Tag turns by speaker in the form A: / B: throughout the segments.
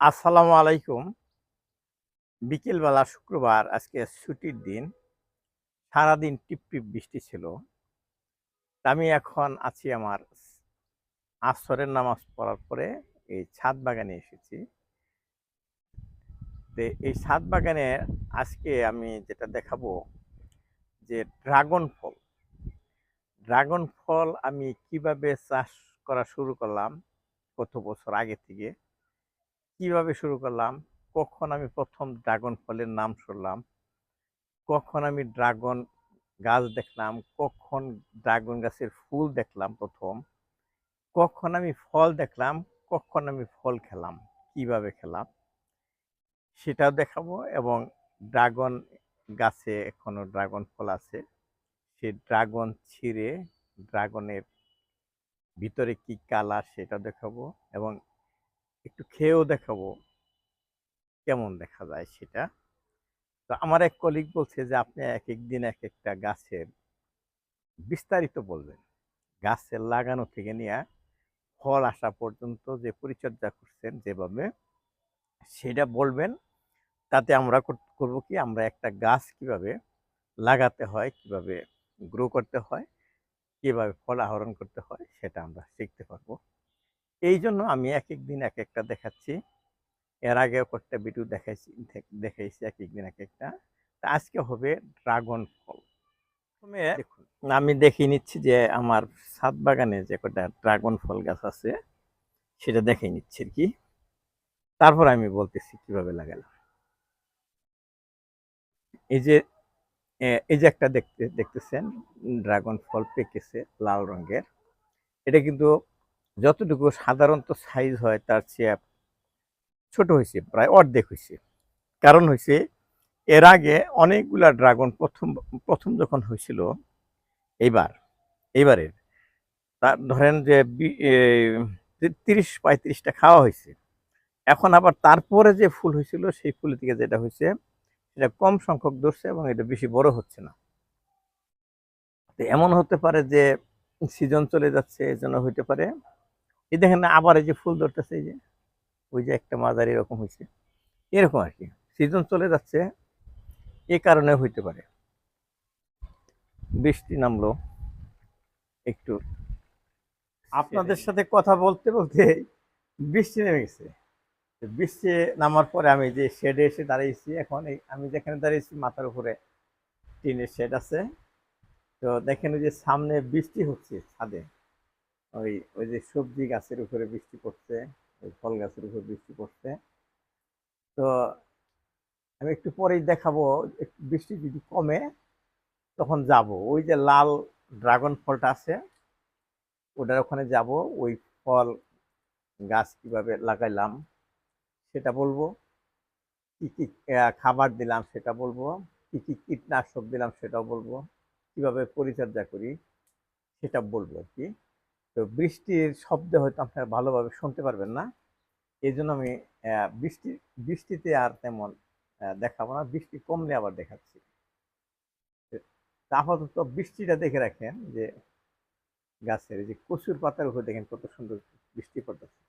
A: আসসালামু আলাইকুম। বিকেলবেলা শুক্রবার, আজকে ছুটির দিন। সারাদিন টিপ টিপ বৃষ্টি ছিল। আমি এখন আছি আমার আসরের নামাজ পড়ার পরে এই ছাদ বাগানে এসেছি। এই ছাদ বাগানে আজকে আমি যেটা দেখাবো যে ড্রাগন ফল। ড্রাগন ফল আমি কীভাবে চাষ করা শুরু করলাম কত বছর আগে থেকে। কীভাবে শুরু করলাম? কখন আমি প্রথম ড্রাগন ফলের নাম শুনলাম? কখন আমি ড্রাগন গাছ দেখলাম? কখন ড্রাগন গাছের ফুল দেখলাম প্রথম? কখন আমি ফল দেখলাম? কখন আমি ফল খেলাম? কীভাবে খেলাম? সেটাও দেখাবো এবং ড্রাগন গাছে এখনও ড্রাগন ফল আছে। সে ড্রাগন ছিঁড়ে ড্রাগনের ভিতরে কি কালার সেটা দেখাবো এবং একটু খেয়েও দেখাবো কেমন দেখা যায় সেটা। তো আমার এক কলিগ বলছে যে, আপনি এক এক দিন এক একটা গাছের বিস্তারিত বলবেন। গাছের লাগানো থেকে নিয়ে ফল আসা পর্যন্ত যে পরিচর্যা করছেন যেভাবে, সেটা বলবেন। তাতে আমরা কর- করব কি, আমরা একটা গাছ কীভাবে লাগাতে হয়, কীভাবে গ্রো করতে হয়, কীভাবে ফল আহরণ করতে হয়, সেটা আমরা শিখতে পারব। এই জন্য আমি এক এক দিন এক একটা দেখাচ্ছি। এর আগেও কয়েকটা ভিডিও দেখাইছি দেখ- দেখাইছি এক এক দিন এক একটা তা আজকে হবে ড্রাগন ফল প্রথমে আমি দেখিয়ে নিচ্ছি যে আমার ছাদ বাগানে যে কটা ড্রাগন ফল গাছ আছে সেটা দেখিয়ে নিচ্ছি আর কি। তারপর আমি বলতেছি কীভাবে লাগালাম। এই যে এই যে একটা দেখতে দেখতেছেন ড্রাগন ফল পেকেছে লাল রঙের। এটা কিন্তু যতটুকু সাধারণত সাইজ হয় তার চেয়ে ছোট হয়েছে, প্রায় অর্ধেক হয়েছে। কারণ হয়েছে, এর আগে অনেকগুলা ড্রাগন প্রথম প্রথম যখন হয়েছিল, এইবার, এইবারের, তার ধরেন যে তিরিশ, পঁয়ত্রিশটা খাওয়া হয়েছে। এখন আবার তারপরে যে ফুল হয়েছিল, সেই ফুল থেকে যেটা হয়েছে, সেটা কম সংখ্যক ধরছে এবং এটা বেশি বড় হচ্ছে না। তো এমন হতে পারে যে সিজন চলে যাচ্ছে এই জন্য হইতে পারে। এই দেখেন না আবার এই যে ফুল ধরতেছে, এই যে, ওই যে একটা মাঝারি এরকম হয়েছে এরকম আর কি সিজন চলে যাচ্ছে, এ কারণে হইতে পারে। বৃষ্টি নামলো, একটু আপনাদের সাথে কথা বলতে বলতে বৃষ্টি নেমে গেছে। বৃষ্টি নামার পরে আমি যে শেডে এসে দাঁড়িয়েছি, এখন আমি যেখানে দাঁড়িয়েছি মাথার উপরে টিনের শেড আছে। তো দেখেন যে সামনে বৃষ্টি হচ্ছে ছাদে। ওই ওই যে সবজি গাছের উপরে বৃষ্টি পড়ছে, ওই ফল গাছের উপরে বৃষ্টি পড়ছে। তো আমি একটু পরেই দেখাবো বৃষ্টি যদি কমে তখন যাব। ওই যে লাল ড্রাগন ফলটা আছে, ওটার ওখানে যাব, ওই ফল গাছ কীভাবে লাগাইলাম সেটা বলব। কি কি খাবার দিলাম সেটা বলব। কি কি কীটনাশক দিলাম সেটাও বলব। কীভাবে পরিচর্যা করি সেটা বলব আর কি। তো বৃষ্টির শব্দ হয়তো আপনারা ভালোভাবে শুনতে পারবেন না। এই জন্য আমি বৃষ্টি, বৃষ্টিতে আর তেমন দেখাবো না। বৃষ্টি কমলে আবার দেখাচ্ছি। আপাতত বৃষ্টিটা দেখে রাখেন যে, গাছের যে কচুর পাতার উপর দেখেন কত সুন্দর বৃষ্টি পড়তেছে।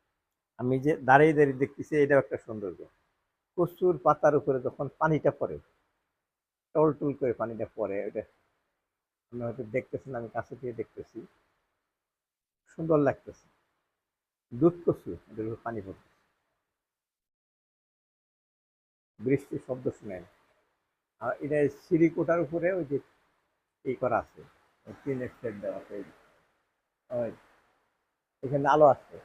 A: আমি যে দাঁড়িয়ে দাঁড়িয়ে দেখতেছি, এটাও একটা সৌন্দর্য। কচুর পাতার উপরে যখন পানিটা পড়ে টল টল করে পানিটা পড়ে ওটা আপনি হয়তো দেখতেছেন, আমি কাছে দিয়ে দেখতেছি। সুন্দর লাগতেছে। দুধ উপর পানি পড়তেছে। বৃষ্টির শব্দ শুনেন। আর এটা সিঁড়ি কোটার উপরে ওই যে এই করা আছে টিনের স্টেট দেওয়া আছে। এখানে আলো আছে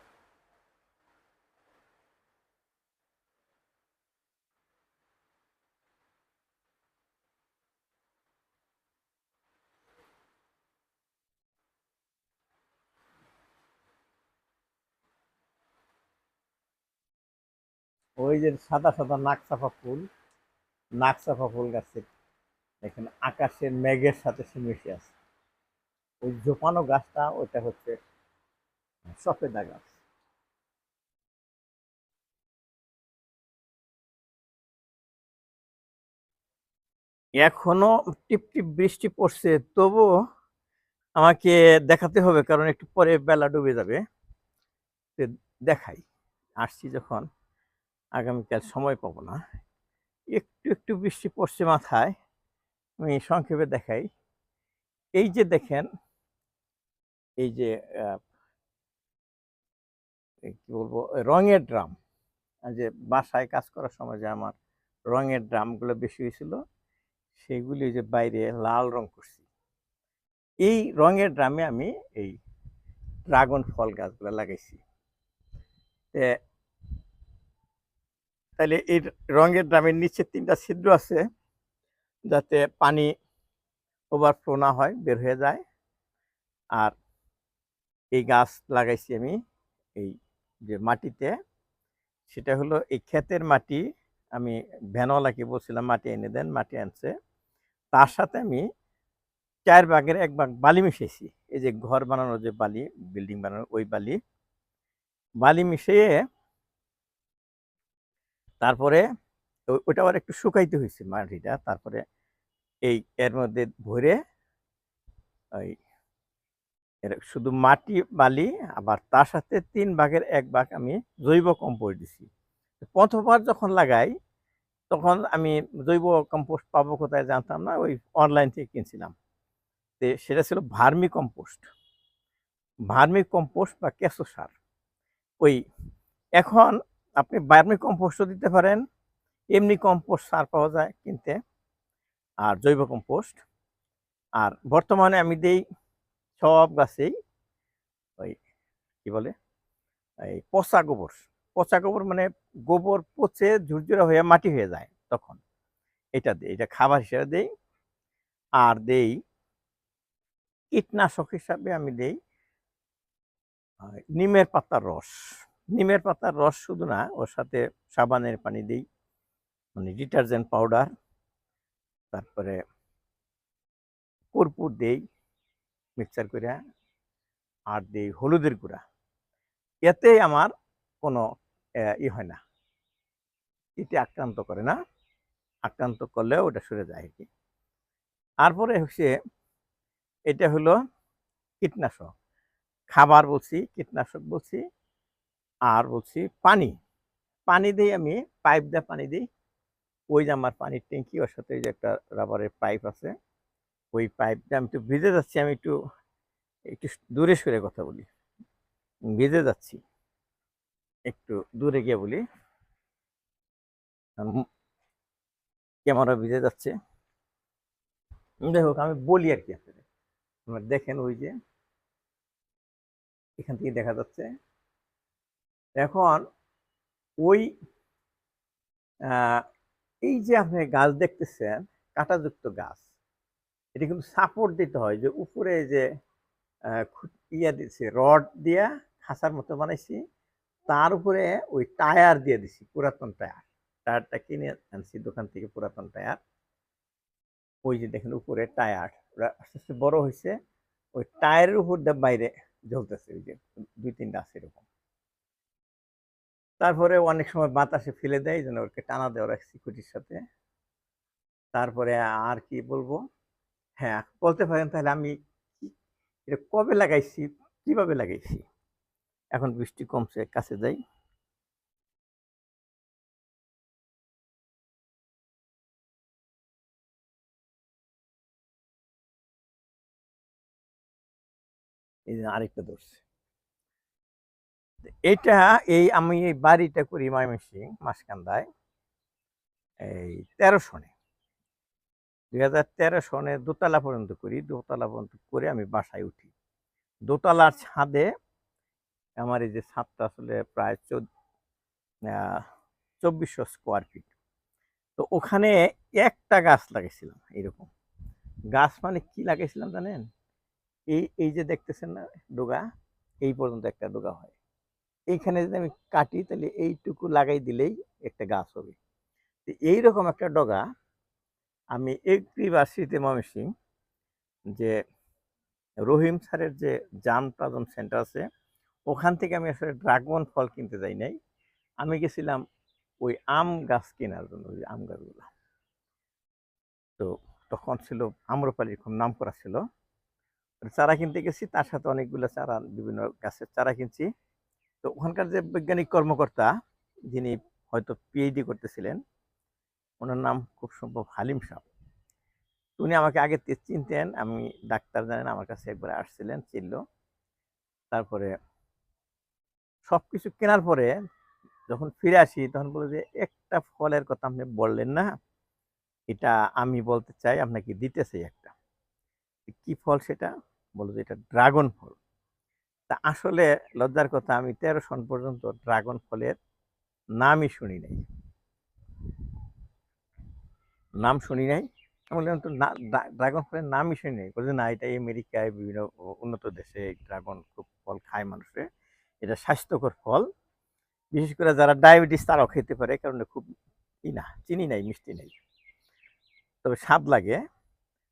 A: ওই যে সাদা সাদা নাকচাপা ফুল নাকচাপা ফুল গাছে। এখানে আকাশের মেঘের সাথে সে মিশে আছে। ওই জোপানো গাছটা, ওইটা হচ্ছে সফেদা গাছ। এখনও টিপ টিপ বৃষ্টি পড়ছে তবুও আমাকে দেখাতে হবে, কারণ একটু পরে বেলা ডুবে যাবে। দেখাই, আসছি যখন। আগামীকাল সময় পাবো না। একটু একটু বৃষ্টি পড়ছে মাথায়, আমি সংক্ষেপে দেখাই। এই যে দেখেন, এই যে কি বলব, রঙের ড্রাম। যে বাসায় কাজ করার সময় যে আমার রঙের ড্রামগুলো বেশি হয়েছিল, সেগুলি যে বাইরে লাল রং করছি। এই রঙের ড্রামে আমি এই ড্রাগন ফল গাছগুলো লাগাইছি। তাহলে এই রঙের ড্রামের নিচে তিনটা ছিদ্র আছে, যাতে পানি ওভারফ্লো না হয়, বের হয়ে যায়। আর এই গাছ লাগাইছি আমি এই যে মাটিতে, সেটা হলো এই ক্ষেতের মাটি, আমি ভ্যানওয়ালাকে বলছিলাম, মাটি এনে দেন, মাটি আনছে। তার সাথে আমি চার ভাগের এক ভাগ বালি মিশিয়েছি এই যে ঘর বানানোর যে বালি বিল্ডিং বানানোর ওই বালি বালি মিশিয়ে তারপরে ওটা আবার একটু শুকাইতে হয়েছে মাটিটা। তারপরে এই এর মধ্যে ভরে ওই শুধু মাটি বালি, আবার তার সাথে তিন ভাগের এক ভাগ আমি জৈব কম্পোস্ট দিছি। প্রথমবার যখন লাগাই, তখন আমি জৈব কম্পোস্ট পাবো কোথায় জানতাম না, ওই অনলাইন থেকে কিনছিলাম। তো সেটা ছিল ভার্মি কম্পোস্ট। ভার্মি কম্পোস্ট বা কেঁচো সার। ওই এখন আপনি ভার্মি কম্পোস্টও দিতে পারেন, এমনি কম্পোস্ট সার পাওয়া যায় কিনতে, আর জৈব কম্পোস্ট। আর বর্তমানে আমি দেই সব গাছেই ওই কি বলে? এই পচা গোবর। পচা গোবর মানে গোবর পচে ঝুরঝুরা হয়ে মাটি হয়ে যায় তখন। এটা দিই, এটা খাবার হিসেবে দেই। আর দেই কীটনাশক হিসাবে আমি দেই নিমের পাতার রস। নিমের পাতার রস শুধু না, ওর সাথে সাবানের পানি দিই মানে ডিটারজেন্ট পাউডার, তারপরে কর্পূর দেই মিক্সচার করে আর দেই হলুদের গুঁড়া। এতে আমার কোনো ই হয় না। এতে আক্রান্ত করে না, আক্রান্ত করলেও ওটা সরে যায় কি তারপরে হচ্ছে, এটা হলো কীটনাশক। খাবার বলছি, কীটনাশক বলছি আর বলছি পানি। পানি দিই আমি পাইপ দিয়ে পানি দিই। ওই যে আমার পানির ট্যাঙ্কি ওর সাথে ওই যে একটা রাবারের পাইপ আছে। ওই পাইপটা আমি একটু ভিজে যাচ্ছি, আমি একটু একটু দূরে সরে কথা বলি। ভিজে যাচ্ছি। একটু দূরে গিয়ে বলি। ক্যামেরা ভিজে যাচ্ছে। যাই হোক, আমি বলি আর কি আপনাদের। দেখেন ওই যে, এখান থেকে দেখা যাচ্ছে। এখন ওই এই যে আপনি গাছ দেখতেছেন, কাঁটাযুক্ত গাছ, এটা কিন্তু সাপোর্ট দিতে হয় যে উপরে যে ইয়া দিচ্ছে রড দিয়া খাঁচার মতো বানাইছি, তার উপরে ওই টায়ার দিয়ে দিছি, পুরাতন টায়ার টায়ারটা কিনে আনছি, দোকান থেকে পুরাতন টায়ার ওই যে দেখেন উপরে টায়ার ওরা আস্তে আস্তে বড় হয়েছে ওই টায়ারের উপর দিয়ে বাইরে জ্বলতেছে, ওই যে দুই তিনটা আছে এরকম। তারপরে অনেক সময় বাতাসে ফেলে দেয় যেন ওকে টানা দেওয়া রাখছি খুঁটির সাথে। তারপরে আর কি বলব? হ্যাঁ বলতে পারেন তাহলে আমি এটা কবে লাগাইছি, কীভাবে লাগাইছি? এখন বৃষ্টি কমছে, কাছে যাই। এই আরেকটা ধরছে। এটা এই আমি এই বাড়িটা করি ময়মনসিং মাসকান্দায় এই তেরো সনে। দুই হাজার তেরো সনে দোতলা পর্যন্ত করি, দোতলা পর্যন্ত করে আমি বাসায় উঠি। দোতলার ছাদে আমার এই যে ছাদটা আসলে প্রায় চোদ্দ চব্বিশশো স্কোয়ার ফিট তো ওখানে একটা গাছ লাগাইছিলাম এরকম। গাছ মানে কি লাগাইছিলাম জানেন? এই এই যে দেখতেছেন না ডোগা? এই পর্যন্ত একটা ডোগা হয়। এইখানে যদি আমি কাটি, তাহলে এইটুকু লাগাই দিলেই একটা গাছ হবে। তো এইরকম একটা ডগা, আমি এগ্রিভার্সিটি ময়মনসিং যে রহিম স্যারের যে জাম প্রাজন সেন্টার আছে, ওখান থেকে আমি আসলে ড্রাগন ফল কিনতে যাই নাই। আমি গেছিলাম ওই আম গাছ কেনার জন্য, ওই আম গাছগুলো। তো তখন ছিল আম্রপালির খুব নাম করা ছিল। চারা কিনতে গেছি, তার সাথে অনেকগুলো চারা, বিভিন্ন গাছের চারা কিনছি। তো ওখানকার যে বৈজ্ঞানিক কর্মকর্তা, যিনি হয়তো পিএইচডি করতেছিলেন, ওনার নাম খুব সম্ভব হালিম সাহ। উনি আমাকে আগে চিনতেন, আমি ডাক্তার জানেন, আমার কাছে একবার আসছিলেন, চিনল। তারপরে সব কিছু কেনার পরে যখন ফিরে আসি, তখন বলে যে, একটা ফলের কথা আপনি বললেন না, এটা আমি বলতে চাই, আপনাকে দিতে চাই একটা। কি ফল সেটা? বলো যে, এটা ড্রাগন ফল। তা আসলে লজ্জার কথা, আমি তেরো সন পর্যন্ত ড্রাগন ফলের নামই শুনি নাই। নাম শুনি নাই? আমি বললাম, তো ড্রাগন ফলের নামই শুনি নাই। বলছে, না, এটা আমেরিকায় বিভিন্ন উন্নত দেশে ড্রাগন খুব ফল খায় মানুষে। এটা স্বাস্থ্যকর ফল। বিশেষ করে যারা ডায়াবেটিস তারাও খেতে পারে কারণ খুব ই না চিনি নাই, মিষ্টি নেই। তবে স্বাদ লাগে।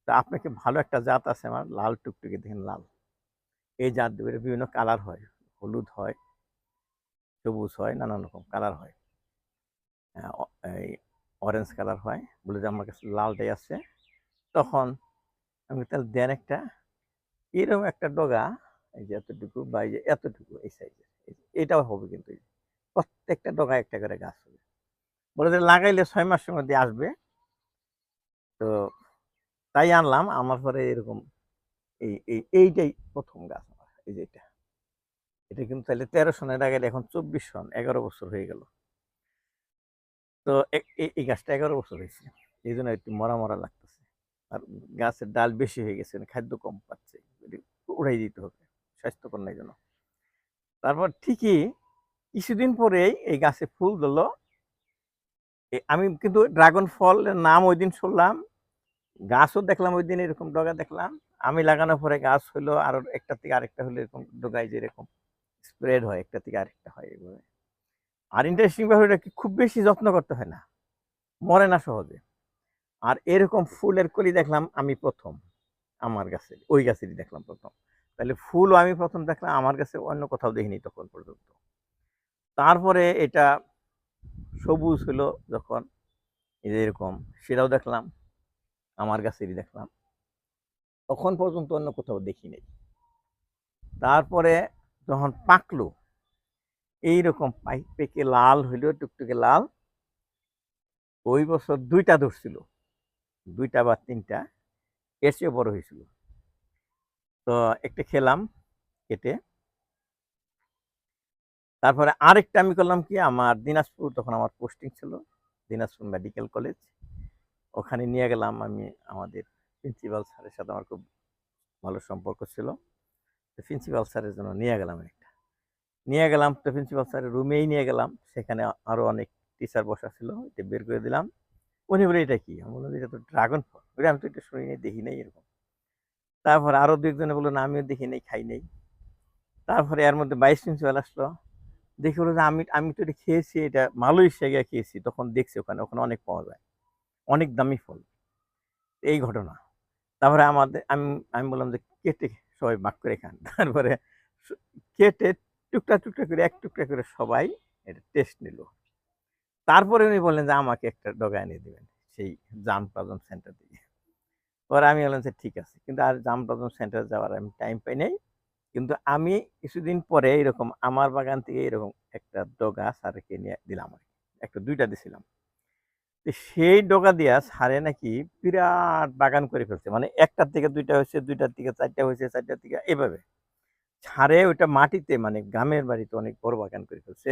A: তো আপনাকে ভালো একটা জাত আছে আমার, লাল টুকটুকে দেখেন, লাল। এই জাত বিভিন্ন কালার হয়। হলুদ হয়, সবুজ হয়, নানান রকম কালার হয়। এই অরেঞ্জ কালার হয়, বলে যে আমার কাছে লালটাই আছে। তখন আমি তাহলে দেন একটা এরকম একটা ডগা, এই যে এতটুকু বা এই যে এতটুকু, এই সাইজের এটাও হবে কিন্তু। প্রত্যেকটা ডগা একটা করে গাছ হবে। বলে যে লাগাইলে ছয় মাসের মধ্যে আসবে। তো তাই আনলাম আমার পরে এরকম এই এই, এইটাই প্রথম গাছ। এই যে এটা। এটা কিন্তু তাহলে তেরো সনের লাগাইলে এখন চব্বিশ সন, এগারো বছর হয়ে গেল। তো এই গাছটা এগারো বছর হয়েছে, এই জন্য একটু মরা মরা লাগতেছে। আর গাছের ডাল বেশি হয়ে গেছে মানে খাদ্য কম পাচ্ছে উড়াই দিতে হবে, স্বাস্থ্যকর নাই জন্য তারপর ঠিকই কিছুদিন পরেই এই গাছে ফুল এ- আমি কিন্তু ড্রাগন ফলের নাম ওই দিন শুনলাম, গাছও দেখলাম ওই দিন এরকম ডগা দেখলাম। আমি লাগানোর পরে গাছ হলো আর একটা থেকে আরেকটা হলো এরকম ডগায় যে এরকম স্প্রেড হয়, একটা থেকে আরেকটা হয় এভাবে। আর ইন্টারেস্টিং ব্যাপার এটা কি, খুব বেশি যত্ন করতে হয় না, মরে না সহজে। আর এরকম ফুলের কলি দেখলাম আমি প্রথম, আমার গাছে ওই গাছেরই দেখলাম প্রথম। তাহলে ফুলও আমি প্রথম দেখলাম, আমার কাছে অন্য কোথাও দেখিনি তখন পর্যন্ত। তারপরে এটা সবুজ হলো যখন এরকম, সেটাও দেখলাম, আমার গাছেরই দেখলাম। তখন পর্যন্ত অন্য কোথাও দেখি নাই। তারপরে যখন পাকলো, এইরকম পাই পেকে লাল হইল, টুকটুকে লাল। ওই বছর দুইটা ধরছিল দুইটা বা তিনটা এর বড় হয়েছিল। তো একটা খেলাম কেটে। তারপরে আরেকটা আমি করলাম কি, আমার দিনাজপুর তখন আমার পোস্টিং ছিল, দিনাজপুর মেডিকেল কলেজ ওখানে নিয়ে গেলাম আমি আমাদের প্রিন্সিপাল স্যারের সাথে আমার খুব ভালো সম্পর্ক ছিল। প্রিন্সিপাল স্যারের জন্য নিয়ে গেলাম একটা। নিয়ে গেলাম তো প্রিন্সিপাল স্যারের রুমেই নিয়ে গেলাম। সেখানে আরও অনেক টিচার বসা ছিল এটা বের করে দিলাম। উনি বলে, এটা কি? আমি বললাম, এটা তো ড্রাগন ফল বলে, আমি তো এটা শুনি নাই, দেখি নাই এরকম। তারপরে আরও দু একজনে বলল, না, আমিও দেখি নাই, খাই নাই। তারপরে এর মধ্যে বাইশ প্রিন্সিপাল আসলো। দেখে বলল যে আমি আমি তো এটা খেয়েছি, এটা মালয়েশিয়া গিয়ে খেয়েছি, তখন দেখছি ওখানে ওখানে অনেক পাওয়া যায়। অনেক দামি ফল। এই ঘটনা। তারপরে আমাদের, আমি আমি বললাম যে কেটে সবাই ভাগ করে খান। তারপরে কেটে টুকটা টুকটা করে, এক টুকটা করে সবাই এটা টেস্ট নিল। তারপরে উনি বললেন যে আমাকে একটা ডগা এনে দেবেন, সেই জাম প্লাজম সেন্টার থেকে পরে আমি বললাম যে ঠিক আছে, কিন্তু আর জাম প্লাজম সেন্টার যাওয়ার আমি টাইম পাই নাই। কিন্তু আমি কিছুদিন পরে এরকম আমার বাগান থেকে এরকম একটা ডগা স্যারকে নিয়ে দিলাম আর। একটা, দুইটা দিছিলাম। সেই ডগা দিয়া সারে নাকি বিরাট বাগান করে ফেলছে। মানে একটার থেকে দুইটা হয়েছে, দুইটার থেকে চারটা হয়েছে, চারটার থেকে এভাবে। ছাড়ে ওইটা মাটিতে মানে গ্রামের বাড়িতে অনেক বড় বাগান করে ফেলছে।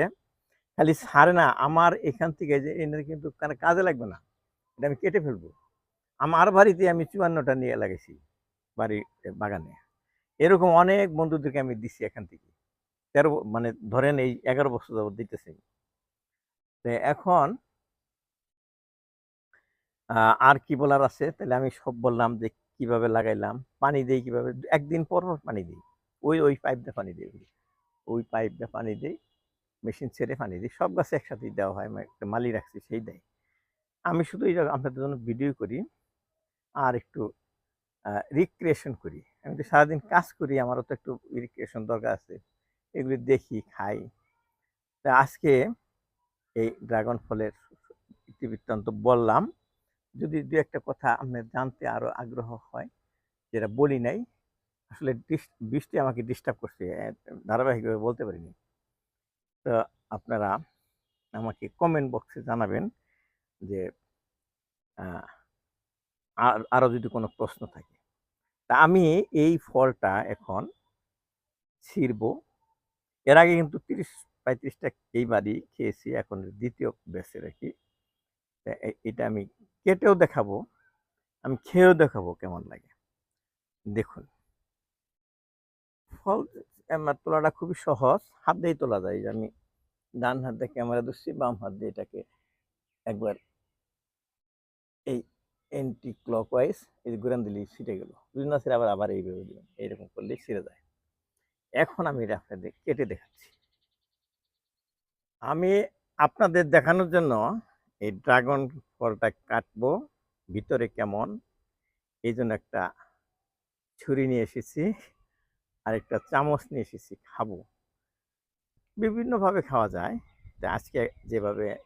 A: খালি সারে না, আমার এখান থেকে যে এনে কিন্তু কাজে লাগবে না। এটা আমি কেটে ফেলব। আমার বাড়িতে আমি চুয়ান্নটা নিয়ে লাগাইছি বাড়ি, বাগানে। এরকম অনেক বন্ধুদেরকে আমি দিছি এখান থেকে। তেরো মানে ধরেন এই এগারো বছর যাবত দিতেছি। এখন আর কি বলার আছে? তাহলে আমি সব বললাম যে কীভাবে লাগাইলাম? পানি দিই কীভাবে? একদিন পর পর পানি দিই। ওই ওই পাইপ দিয়ে পানি দিই ওই পাইপ দিয়ে পানি দিই মেশিন ছেড়ে পানি দিই। সব গাছে একসাথেই দেওয়া হয় একটা মালি রাখছি, সেই দেয়। আমি শুধু এই আপনাদের জন্য ভিডিও করি আর একটু রিক্রিয়েশন করি। আমি তো সারাদিন কাজ করি, আমারও তো একটু রিক্রিয়েশন দরকার আছে। এগুলি দেখি, খাই। তা আজকে এই ড্রাগন ফলের ইতিবৃত্তান্ত বললাম। যদি দু একটা কথা আপনার জানতে আরও আগ্রহ হয়, যেটা বলি নাই, আসলে বৃষ্টি আমাকে ডিস্টার্ব করছে ধারাবাহিকভাবে বলতে পারিনি। তো আপনারা আমাকে কমেন্ট বক্সে জানাবেন যে আর আরও যদি কোনো প্রশ্ন থাকে। তা আমি এই ফলটা এখন ছিঁড়ব। এর আগে কিন্তু তিরিশ, পঁয়ত্রিশটা এইবারই খেয়েছি, এখন দ্বিতীয় বেছে রাখি। এটা আমি কেটেও দেখাবো, আমি খেয়েও দেখাবো কেমন লাগে। দেখুন। ফল তোলাটা খুবই সহজ, হাত দিয়েই তোলা যায়। যে আমি ডান হাত দিয়ে ক্যামেরা ধরছি, বাম হাত দিয়ে এটাকে একবার এই এন্টি ক্লকওয়াইজ এই ঘুরান দিলেই ছিটে গেল। যদি না ছিঁড়ে আবার আবার এইভাবে দিলাম এইরকম করলেই ছিঁড়ে যায়। এখন আমি এটা আপনাদের কেটে দেখাচ্ছি। আমি আপনাদের দেখানোর জন্য এই ড্রাগন ফলটা কাটবো, ভিতরে কেমন? এই জন্য একটা ছুরি নিয়ে এসেছি, আর একটা চামচ নিয়ে এসেছি, খাব। বিভিন্নভাবে খাওয়া যায়, তো আজকে যেভাবে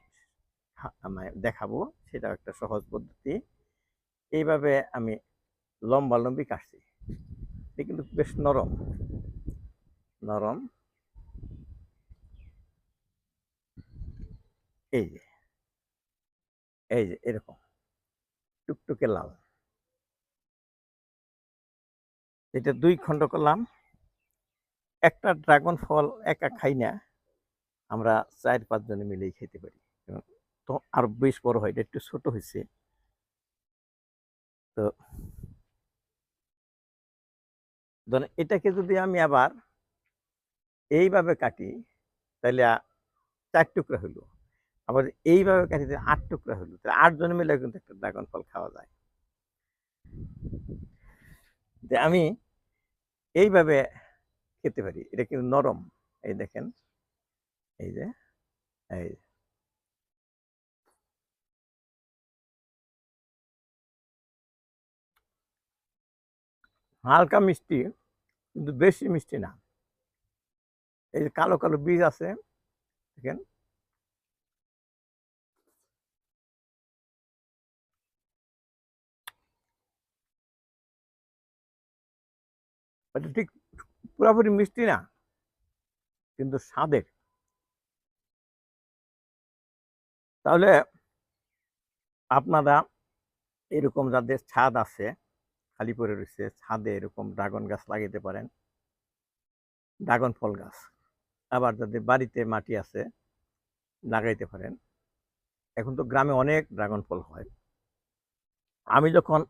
A: খা- দেখাবো সেটা একটা সহজ পদ্ধতি। এইভাবে আমি লম্বা লম্বি কাটছি। কিন্তু বেশ নরম। নরম। এই যে। এই যে, এরকম। টুকটুকে লাল। এটা দুই খণ্ড করলাম। একটা ড্রাগন ফল একা খাই না। আমরা চার পাঁচজনে মিলেই খেতে পারি। তো আর বেশ বড় হয়। এটা একটু ছোট হয়েছে তো ধরেন এটাকে যদি আমি আবার এইভাবে কাটি তাহলে চার টুকরা হইল। আবার এইভাবে কাটি তাহলে আট টুকরা হইল তাহলে আট জন মিলে কিন্তু একটা ড্রাগন ফল খাওয়া যায়। যে আমি এইভাবে খেতে পারি, এটা কিন্তু নরম। এই দেখেন, এই যে, এই হালকা মিষ্টি, কিন্তু বেশি মিষ্টি না। এই যে কালো কালো বীজ আছে, দেখেন। এটা ঠিক পুরোপুরি মিষ্টি না, কিন্তু স্বাদের। তাহলে আপনারা এরকম যাদের ছাদ আছে, খালি পড়ে রয়েছে, ছাদে এরকম ড্রাগন গাছ লাগাইতে পারেন, ড্রাগন ফল গাছ। আবার যাদের বাড়িতে মাটি আছে, লাগাইতে পারেন। এখন তো গ্রামে অনেক ড্রাগন ফল হয়। আমি যখন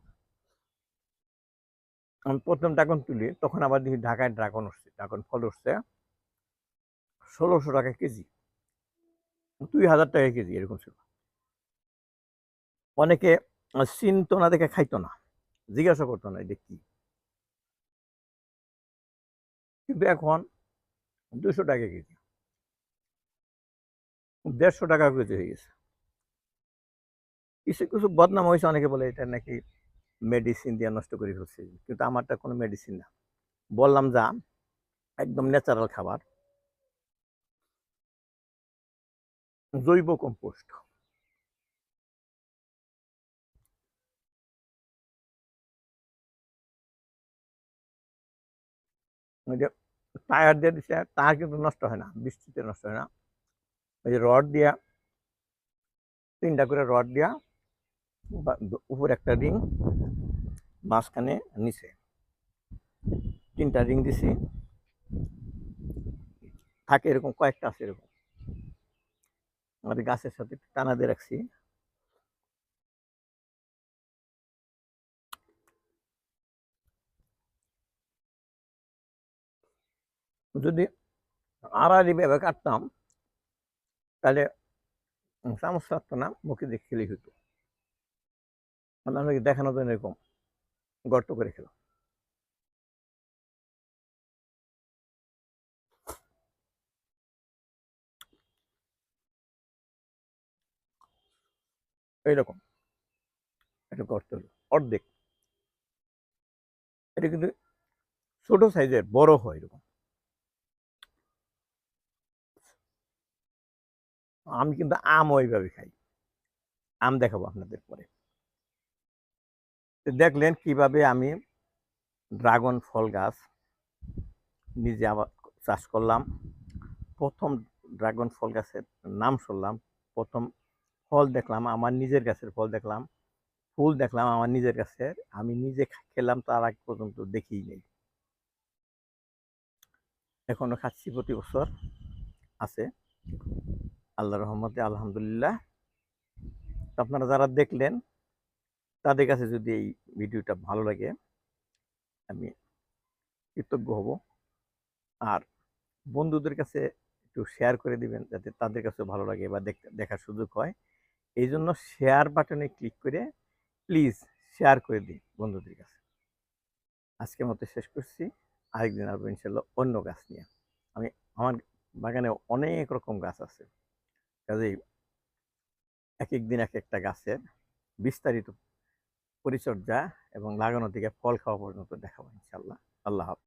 A: প্রথম ড্রাগন তুলি, তখন আবার দেখি ঢাকায় ড্রাগন উঠছে, ড্রাগন ফল উঠছে। ষোলোশো টাকা কেজি। দুই হাজার টাকা কেজি, এরকম ছিল। অনেকে চিনতো না, দেখে খাইতো না। জিজ্ঞাসা করতো না, এটা কি? কিন্তু এখন দুশো টাকা কেজি। দেড়শো টাকা কেজি হয়ে গেছে। কিছু কিছু বদনাম হয়েছে, অনেকে বলে এটা নাকি মেডিসিন দিয়ে নষ্ট করে ফেলছে। কিন্তু আমারটা কোনো মেডিসিন না। বললাম, যা, একদম ন্যাচারাল খাবার। জৈব কম্পোস্ট ওই যে টায়ার দিয়ে দিচ্ছে টায়ার কিন্তু নষ্ট হয় না, বৃষ্টিতে নষ্ট হয় না। ওই যে রড দিয়া, তিনটা করে রড দিয়া উপরে একটা রিং মাঝখানে নিচে। তিনটা রিং দিছি। থাকে এরকম, কয়েকটা আছে এরকম। আমাদের গাছের সাথে টানা দিয়ে রাখছি। যদি আড়াআড়ি ভাবে কাটতাম, তাহলে চামচ থাকতো না মুখে দিয়ে মানে আমি দেখানোর জন্য এরকম। গর্ত করে খেলাম এইরকম একটা গর্ত হলো, অর্ধেক। এটা কিন্তু ছোট সাইজের, বড় হয় এরকম। আমি কিন্তু আম ওইভাবে খাই। আম দেখাবো আপনাদের পরে। দেখলেন কীভাবে আমি ড্রাগন ফল গাছ নিজে আবার চাষ করলাম। প্রথম ড্রাগন ফল গাছের নাম শুনলাম, প্রথম ফল দেখলাম, আমার নিজের গাছের ফল দেখলাম, ফুল দেখলাম আমার নিজের গাছের, আমি নিজে খেলাম তার আগ পর্যন্ত দেখিই নেই। এখনও খাচ্ছি প্রতি বছর, আছে। আল্লাহ রহমতে, আলহামদুলিল্লাহ। আপনারা যারা দেখলেন তাদের কাছে যদি এই ভিডিওটা ভালো লাগে, আমি কৃতজ্ঞ হব। আর বন্ধুদের কাছে একটু শেয়ার করে দিবেন, যাতে তাদের কাছে ভালো লাগে বা দেখার সুযোগ হয়। এই জন্য শেয়ার বাটনে ক্লিক করে প্লিজ শেয়ার করে দিন বন্ধুদের কাছে। আজকের মতো শেষ করছি। আরেকদিন আসব ইনশাল্লাহ অন্য গাছ নিয়ে। আমি, আমার বাগানে অনেক রকম গাছ আছে। কাজেই এক এক দিন এক একটা গাছের বিস্তারিত পরিচর্যা এবং লাগানো থেকে ফল খাওয়া পর্যন্ত দেখাবো ইনশাল্লাহ। আল্লাহ হাফেজ।